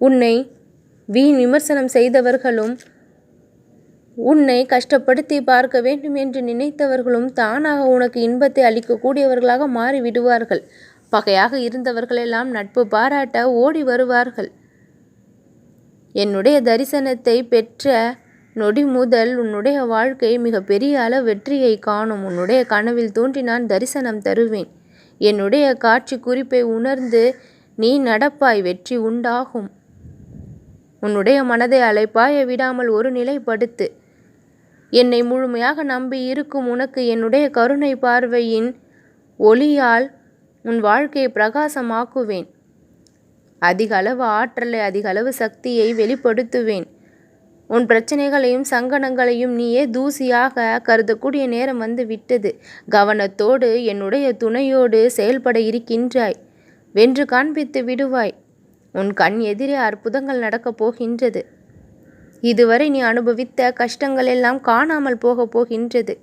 உன்னை வீண் விமர்சனம் செய்தவர்களும் உன்னை கஷ்டப்படுத்தி பார்க்க வேண்டும் என்று நினைத்தவர்களும் தானாக உனக்கு இன்பத்தை அளிக்கக்கூடியவர்களாக மாறிவிடுவார்கள். பகையாக இருந்தவர்களெல்லாம் நட்பு பாராட்ட ஓடி வருவார்கள். என்னுடைய தரிசனத்தை பெற்ற நொடி முதல் உன்னுடைய வாழ்க்கை மிகப்பெரிய அளவு வெற்றியை காணும். உன்னுடைய கனவில் தோன்றி நான் தரிசனம் தருவேன். என்னுடைய காட்சி குறிப்பை உணர்ந்து நீ நடப்பாய். வெற்றி உண்டாகும். உன்னுடைய மனதை அலைப்பாய விடாமல் ஒரு நிலைப்படுத்து என்னை முழுமையாக நம்பி இருக்கும் உனக்கு என்னுடைய கருணை பார்வையின் ஒளியால் உன் வாழ்க்கையை பிரகாசமாக்குவேன். அதிக அளவு ஆற்றலை அதிக அளவு சக்தியை வெளிப்படுத்துவேன். உன் பிரச்சனைகளையும் சங்கடங்களையும் நீயே தூசியாக கருதக்கூடிய நேரம் வந்து விட்டது. கவனத்தோடு என்னுடைய துணையோடு செயல்பட இருக்கின்றாய். வென்று காண்பித்து விடுவாய். உன் கண் எதிரே அற்புதங்கள் நடக்கப் போகின்றது. இதுவரை நீ அனுபவித்த கஷ்டங்கள் எல்லாம் காணாமல் போகப் போகின்றது.